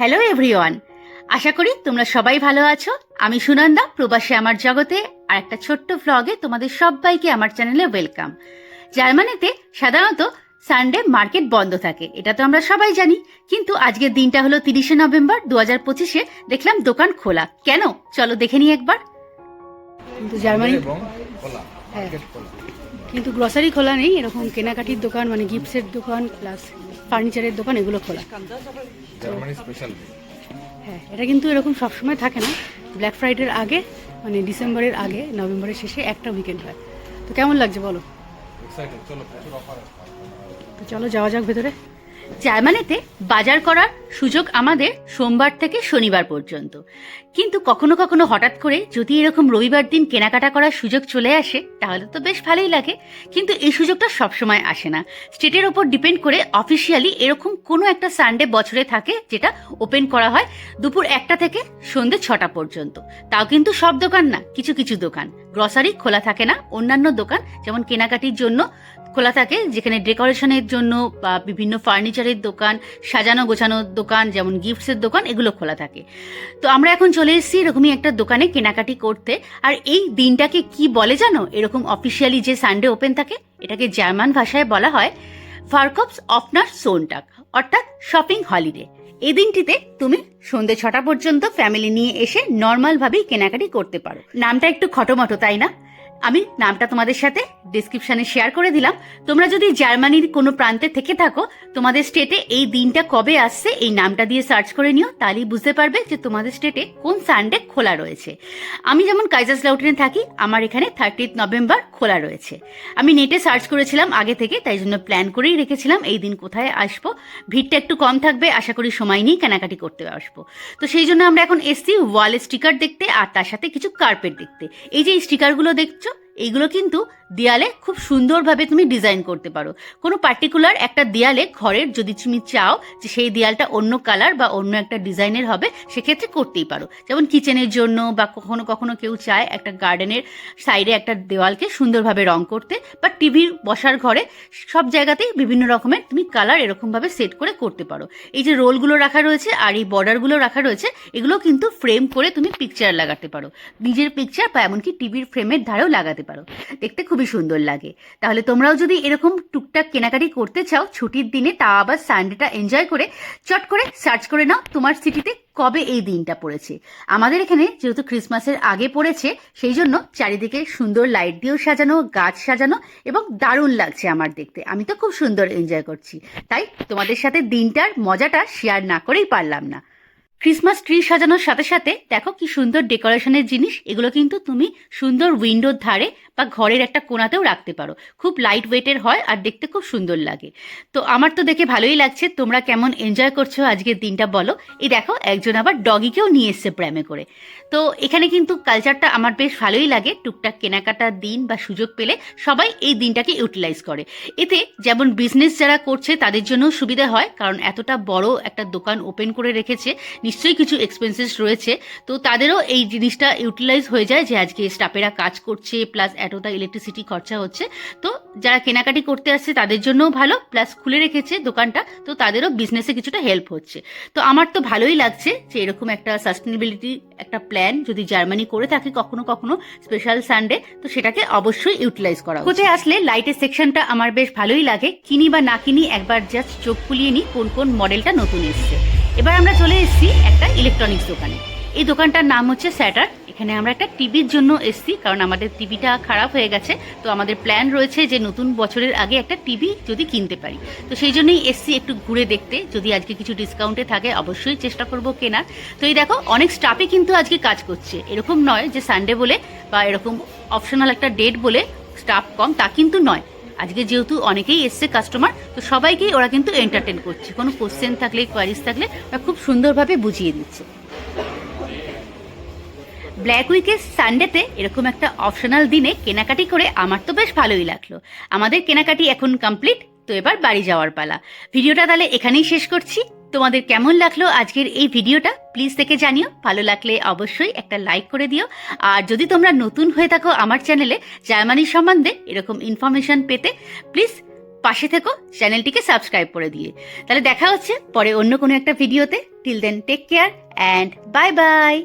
Hello everyone আশা করি তোমরা সবাই ভালো আছো। আমি সুনন্দা প্রবাসী আমার জগতে আর একটা ছোট্ট ভ্লগে তোমাদের সবাইকে আমার চ্যানেলে ওয়েলকাম জার্মানিতে সাধারণত সানডে মার্কেট বন্ধ থাকে এটা তো আমরা সবাই জানি। কিন্তু আজকের দিনটা হলো তিরিশে নভেম্বর দু হাজার পঁচিশে দেখলাম দোকান খোলা। কেন? চলো দেখে নিই একবার। কিন্তু জার্মানি হ্যাঁ। মার্কেট খোলা কিন্তু গ্রসারি খোলা নেই এরকম কেনাকাটির দোকান মানে গিফটসের দোকান প্লাস ফার্নিচারের দোকান এগুলো খোলা। হ্যাঁ এটা কিন্তু এরকম সবসময় থাকে না। ব্ল্যাক ফ্রাইডের আগে মানে ডিসেম্বরের আগে নভেম্বরের শেষে একটা উইকেন্ড হয়। তো কেমন লাগছে বলো? চলো তো চলো যাওয়া যাক ভেতরে। জার্মানিতে বাজার করার সুযোগ আমাদের সোমবার থেকে শনিবার পর্যন্ত। কিন্তু কখনো কখনো হঠাৎ করে যদি এরকম রবিবার দিন কেনাকাটা করার সুযোগ চলে আসে, তাহলে তো বেশ ভালোই লাগে। কিন্তু এই সুযোগটা সবসময় আসে না। স্টেটের ওপর ডিপেন্ড করে অফিসিয়ালি এরকম কোনো একটা সানডে বছরে থাকে যেটা ওপেন করা হয় দুপুর একটা থেকে সন্ধে ছটা পর্যন্ত। তাও কিন্তু সব দোকান না, কিছু কিছু দোকান। গ্রসারি খোলা থাকে না, অন্যান্য দোকান, যেমন কেনাকাটির জন্য খোলা থাকে, যেখানে ডেকোরেশনের জন্য বা বিভিন্ন ফার্নিচারের দোকান, সাজানো গোছানোর দোকান, যেমন গিফটসের দোকান, এগুলো খোলা থাকে। তো আমরা এখন চলে এসেছি এরকমই একটা দোকানে কেনাকাটি করতে। আর এই দিনটাকে কি বলে জানো? এরকম অফিসিয়ালি যে সানডে ওপেন থাকে, এটাকে জার্মান ভাষায় বলা হয় ফারকপস অফনার সোনটাক অর্থাৎ শপিং হলিডে এই দিনটিতে তুমি সন্ধে ছটা পর্যন্ত ফ্যামিলি নিয়ে এসে নর্মালভাবেই কেনাকাটি করতে পারো। নামটা একটু খটোমটো, তাই না? আমি নামটা তোমাদের সাথে ডিসক্রিপশনে শেয়ার করে দিলাম। তোমরা যদি জার্মানির কোনো প্রান্তে থেকে থাকো, তোমাদের স্টেটে এই দিনটা কবে আসছে, এই নামটা দিয়ে সার্চ করে নিও, তাহলেই বুঝতে পারবে যে তোমাদের স্টেটে কোন সানডে খোলা রয়েছে। আমি যেমন কাইজাস লাউটেনে থাকি, আমার এখানে থার্টিথ নভেম্বর খোলা রয়েছে। আমি নেটে সার্চ করেছিলাম আগে থেকে, তাই জন্য প্ল্যান করেই রেখেছিলাম, এই দিন কোথায় আসব। ভিড়টা একটু কম থাকবে, আশা করি সময় নিয়ে কেনাকাটি করতে আসব। তো সেই জন্য আমরা এখন এসছি ওয়ালে স্টিকার দেখতে, আর তার সাথে কিছু কার্পেট দেখতে। এই যে স্টিকারগুলো দেখছ ょ？এইগুলো কিন্তু দেয়ালে খুব সুন্দরভাবে তুমি ডিজাইন করতে পারো। কোনো পার্টিকুলার একটা দেয়ালে ঘরের যদি তুমি চাও যে সেই দেয়ালটা অন্য কালার বা অন্য একটা ডিজাইনের হবে, সেক্ষেত্রে করতেই পারো। যেমন কিচেনের জন্য বা কখনো কখনো কেউ চায় একটা গার্ডেনের সাইডে একটা দেওয়ালকে সুন্দরভাবে রং করতে বা টিভির বসার ঘরে সব জায়গাতেই বিভিন্ন রকমের তুমি কালার এরকমভাবে সেট করে করতে পারো। এই যে রোলগুলো রাখা রয়েছে আর এই বর্ডারগুলো রাখা রয়েছে, এগুলো কিন্তু ফ্রেম করে তুমি পিকচার লাগাতে পারো। নিজের পিকচার বা এমনকি টিভির ফ্রেমের ধারেও লাগাতে পারো। দেখতে খুবই সুন্দর লাগে। তাহলে তোমরাও যদি এরকম টুকটাক কেনাকাটি করতে চাও, ছুটির দিনে তা আবার সানডেটা এনজয় করে চট করে সার্চ করে নাও তোমার সিটিতে কবে এই দিনটা পড়েছে। আমাদের এখানে যেহেতু ক্রিসমাসের আগে পড়েছে, সেই জন্য চারিদিকে সুন্দর লাইট দিয়েও সাজানো, গাছ সাজানো এবং দারুণ লাগছে আমার দেখতে। আমি তো খুব সুন্দর এনজয় করছি। তাই তোমাদের সাথে দিনটার মজাটা শেয়ার না করেই পারলাম না। ক্রিসমাস ট্রি সাজানোর সাথে সাথে দেখো কি সুন্দর ডেকোরেশনের জিনিস। এগুলো কিন্তু তুমি সুন্দর উইন্ডোর ধারে বা ঘরের একটা কোণাতেও রাখতে পারো। খুব লাইট ওয়েটের হয় আর দেখতে খুব সুন্দর লাগে। তো আমার তো দেখে ভালোই লাগছে। তোমরা কেমন এনজয় করছ আজকের দিনটা বলো। এই দেখো, একজন আবার ডগিকেও নিয়ে এসছে প্রেমে করে। তো এখানে কিন্তু কালচারটা আমার বেশ ভালোই লাগে। টুকটাক কেনাকাটার দিন বা সুযোগ পেলে সবাই এই দিনটাকে ইউটিলাইজ করে। এতে যেমন বিজনেস যারা করছে তাদের জন্য সুবিধা হয়। কারণ এতটা বড় একটা দোকান ওপেন করে রেখেছে নিশ্চয়ই কিছু এক্সপেন্সেস রয়েছে। তো তাদেরও এই জিনিসটা ইউটিলাইজ হয়ে যায় যে আজকে স্টাফেরা কাজ করছে প্লাস এতটা ইলেকট্রিসিটি খরচা হচ্ছে। তো যারা কেনাকাটি করতে আসছে তাদের জন্যও ভালো প্লাস খুলে রেখেছে দোকানটা তো তাদেরও বিজনেসে কিছুটা হেল্প হচ্ছে। তো আমার তো ভালোই লাগছে যে এরকম একটা সাস্টেনেবিলিটি একটা প্ল্যান যদি জার্মানি করে থাকে কখনো কখনো স্পেশাল সানডে তো সেটাকে অবশ্যই ইউটিলাইজ করা কোথায় আসলে লাইটের সেকশনটা আমার বেশ ভালোই লাগে। কিনি বা না কিনি একবার জাস্ট চোখ খুলিয়ে নিই কোন কোন মডেলটা নতুন এসছে। এবার আমরা চলে এসেছি একটা ইলেকট্রনিক্স দোকানে। এই দোকানটার নাম হচ্ছে স্যাটার এখানে আমরা একটা টিভির জন্য এসেছি, কারণ আমাদের টিভিটা খারাপ হয়ে গেছে, তো আমাদের প্ল্যান রয়েছে যে নতুন বছরের আগে একটা টিভি যদি কিনতে পারি। তো সেই জন্যই এসছি একটু ঘুরে দেখতে। যদি আজকে কিছু ডিসকাউন্টে থাকে, অবশ্যই চেষ্টা করব কেনার। তো এই দেখো, অনেক স্টাফই কিন্তু আজকে কাজ করছে। এরকম নয় যে সানডে বলে বা এরকম অপশনাল একটা ডেট বলে স্টাফ কম, তা কিন্তু নয়। আজকে যেহেতু অনেকেই এসছে কাস্টমার তো সবাইকেই ওরা কিন্তু এন্টারটেন করছে। কোনো কোশ্চেন থাকলে কোয়ারিজ থাকলে ওরা খুব সুন্দরভাবে বুঝিয়ে দিচ্ছে। ব্ল্যাক উইকের সানডেতে এরকম একটা অপশনাল দিনে কেনাকাটি করে আমার তো বেশ ভালোই লাগল। আমাদের কেনাকাটি এখন কমপ্লিট তো এবার বাড়ি যাওয়ার পালা। ভিডিওটা তাহলে এখানেই শেষ করছি। তোমাদের কেমন লাগল আজকের এই ভিডিওটা? প্লিজ থেকে জানিও। ভালো লাগলে অবশ্যই একটা লাইক করে দিও। আর যদি তোমরা নতুন হয়ে থাকো আমার চ্যানেলে জার্মানি সম্বন্ধে এরকম ইনফরমেশন পেতে প্লিজ পাশে থেকো, চ্যানেলটিকে সাবস্ক্রাইব করে দিয়ে। তাহলে দেখা হচ্ছে পরে অন্য কোনো একটা ভিডিওতে। Till then take care and bye bye